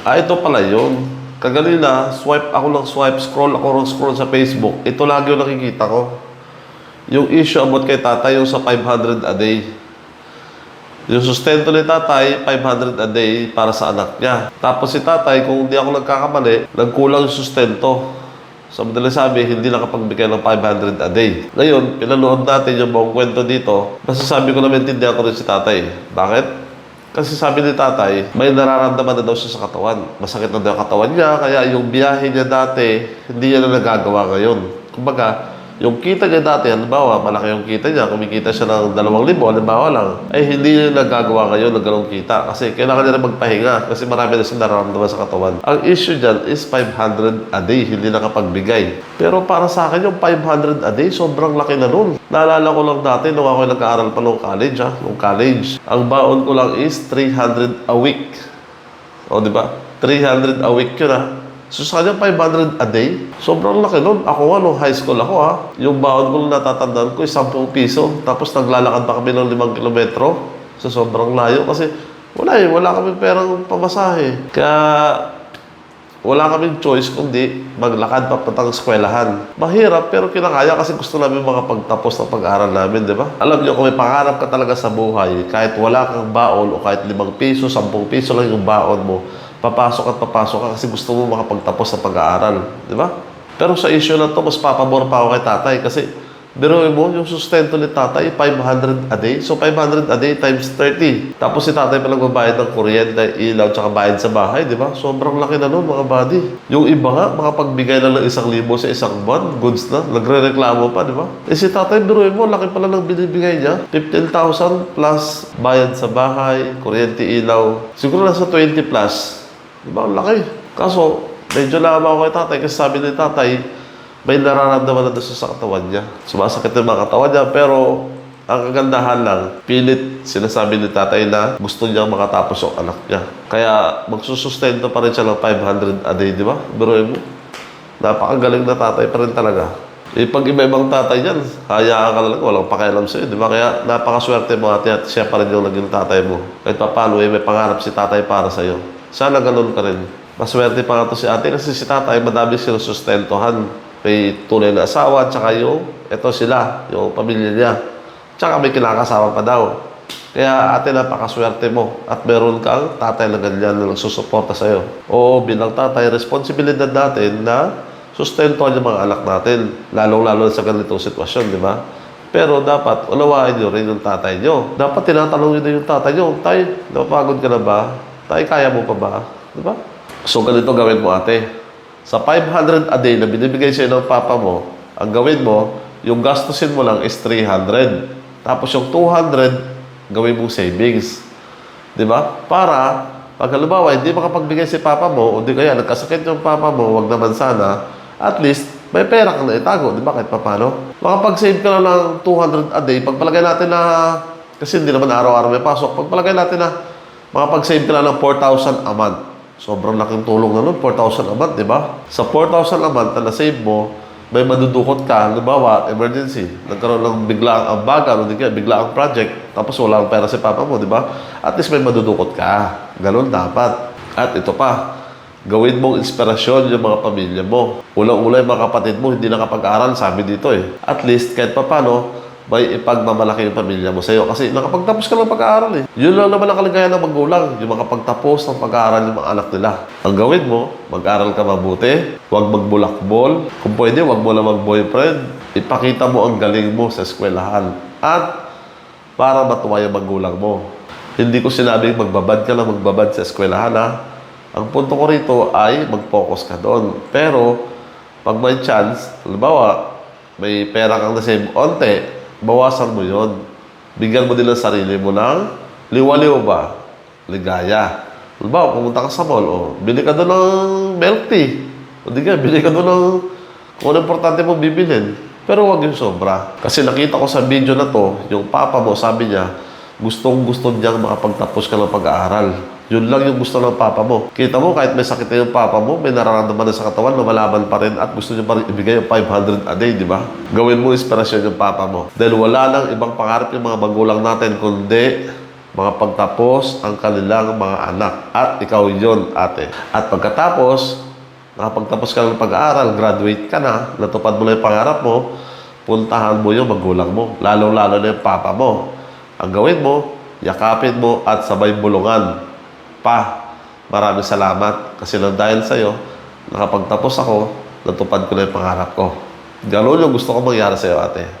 Ah, ito pala yun. Kaganina, swipe ako ng swipe, scroll ako ng scroll sa Facebook. Ito lagi yung nakikita ko. Yung issue about kay tatay, yung sa 500 a day. Yung sustento ni tatay, 500 a day para sa anak niya. Tapos si tatay, kung hindi ako nagkakamali, nagkulang yung sustento. So, madalas sabi, hindi nakapagbigay ng 500 a day. Ngayon, pinanood natin yung buong kwento dito. Basta sabi ko na maintindihan ko rin si tatay. Bakit? Kasi sabi ni tatay, may nararamdaman na daw siya sa katawan. Masakit na daw katawan niya, kaya yung biyahe niya dati, hindi niya na nagagawa ngayon. Kumbaga, yung kita niya dati, halimbawa, malaki yung kita niya, kumikita siya ng 2,000, halimbawa lang, ay hindi niya nagagawa ngayon ng ganong kita. Kasi kailangan niya na magpahinga, kasi marami na siya nararamdaman sa katawan. Ang issue dyan is 500 a day, hindi nakapagbigay. Pero para sa akin, yung 500 a day, sobrang laki na nun. Naalala ko lang dati, nung ako nag-aaral pa nung college, ha, nung college, ang baon ko lang is 300 a week. O, di ba? 300 a week yun, ha? So, sa kanya, 500 a day. Sobrang laki nun. Ako nga, nung high school ako, ha? Yung baon ko natatandaan ko is 10 piso. Tapos, naglalakad pa kami ng 5 kilometro. So, sobrang layo. Kasi, wala eh. Wala kami perang pamasahe. Kaya, wala kaming choice kundi maglakad papuntang eskwelahan. Mahirap pero kinakaya kasi gusto namin makapagtapos ng pag-aaral namin, di ba? Alam niyo, kung may pangarap ka talaga sa buhay, kahit wala kang baon o kahit limang piso, sampung piso lang yung baon mo, papasok at papasok ka kasi gusto mo makapagtapos ng pag-aaral, di ba? Pero sa issue na to, mas papabor pa ako kay tatay kasi Biruin mo, yung sustento ni tatay, 500 a day. So, 500 a day times 30. Tapos si tatay pa nagbabayad ng kuryente, ilaw, tsaka bayad sa bahay, di ba? Sobrang laki na nun, mga buddy. Yung iba nga, makapagbigay lang ng isang libo sa isang buwan, goods na, nagre-reklamo pa, di ba? Eh si tatay, biruin mo, laki pala ng binibigay niya. 15,000 plus bayad sa bahay, kuryente, ilaw. Siguro nasa 20 plus. Di ba? Ang laki. Kaso, medyo lama ako kay tatay kasi sabi ni tatay, may nararamdaman na sa katawan niya. Sumasakit yung mga katawan niya, pero ang kagandahan lang, pilit sinasabi ni tatay na gusto niya makatapos yung anak niya. Kaya magsusustento pa rin siya ng 500 a day, di ba? Biruin mo. Napakagaling na tatay pa rin talaga. Eh, pag iba-ibang tatay yan, hayaan ka lang, walang pakialam sa'yo, di ba? Kaya napakaswerte mo ate at siya pa rin yung naging tatay mo. Kahit pa paano, eh, may pangarap si tatay para sa'yo. Sana ganun ka rin. Maswerte pa nga to si ate kasi si tatay madami silang sustentuhan. May tunay na asawa, tsaka yung, eto sila, yung pamilya niya. Tsaka may kinakasama pa daw. Kaya ate, napakaswerte mo. At meron kang tatay na ganyan na nagsusuporta sa'yo. Oo, bilang tatay, responsibilidad natin na sustentuhan yung mga anak natin. Lalong-lalo sa ganitong sitwasyon, di ba? Pero dapat, unawain nyo rin yung tatay nyo. Dapat tinatanong nyo din yung tatay nyo, Tay, napapagod ka na ba? Tay, kaya mo pa ba? Di ba? So, ganito gawin mo, ate. Sa 500 a day na binibigay sa'yo ng papa mo, ang gawin mo, yung gastusin mo lang is 300. Tapos yung 200, gawin mong savings. Di ba? Para, pag halimbawa, hindi makapagbigay si papa mo, o di kaya nagkasakit yung papa mo, wag naman sana, at least, may pera kang naitago, di ba? Kahit papano. Makapag-save ka na ng 200 a day, pagpalagay natin na, kasi hindi naman araw-araw may pasok, pagpalagay natin na, makapag-save ka na ng 4,000 a month. Sobrang laking tulong na nun, 4,000 a month, di ba? Sa 4,000 a month na na-save mo, may madudukot ka, halimbawa, emergency, nagkaroon ng bigla ang baga, hindi kaya bigla ang project, tapos wala ang pera si papa mo, di ba? At least may madudukot ka. Ganun dapat. At ito pa, gawin mong inspirasyon yung mga pamilya mo. Ulang-ulay mga kapatid mo, hindi nakapag-aral, sabi dito eh. At least, kahit pa paano, may ipagmamalaki yung pamilya mo sa'yo. Kasi nakapagtapos ka ng pag-aaral eh. Yun lang naman ang kaligayahan ng magulang, yung makapagtapos ng pag-aaral ng mga anak nila. Ang gawin mo, mag-aral ka mabuti, huwag magbulakbol. Kung pwede, huwag mo na mag-boyfriend. Ipakita mo ang galing mo sa eskwelahan. At para matuwa yung magulang mo. Hindi ko sinabing magbabad ka lang magbabad sa eskwelahan ha. Ang punto ko rito ay mag-focus ka doon. Pero, pag may chance, halimbawa, may pera kang na-save onte, bawasan mo yon. Bigyan mo ang sarili mo ng liwaliw ba? Ligaya. Halimbawa, pumunta ka sa mall, o, bili ka doon ng milk tea. O di ka, bili ka doon ng kung ano importante mo bibilin. Pero wag yung sobra. Kasi nakita ko sa video na to, yung papa mo, sabi niya, gustong gusto niyang makapagtapos ka ng pag-aaral. Yun lang yung gusto ng papa mo. Kita mo, kahit may sakit na yung papa mo, may nararamdaman na sa katawan, lumalaban pa rin at gusto niya pa rin ibigay yung 500 a day, di ba? Gawin mo inspirasyon yung papa mo. Dahil wala nang ibang pangarap yung mga magulang natin, kundi makapagtapos ang kanilang mga anak. At ikaw yon ate. At pagkatapos, nakapagtapos ka ng pag-aaral, graduate ka na, natupad mo na yung pangarap mo, puntahan mo yung magulang mo. Lalo-lalo na yung papa mo. Ang gawin mo, yakapin mo at sabay bulungan. Pa, maraming salamat kasi nang dahil sa'yo, nakapagtapos ako, natupad ko na yung pangarap ko. Gano'n yung gusto ko mangyari sa'yo, ate.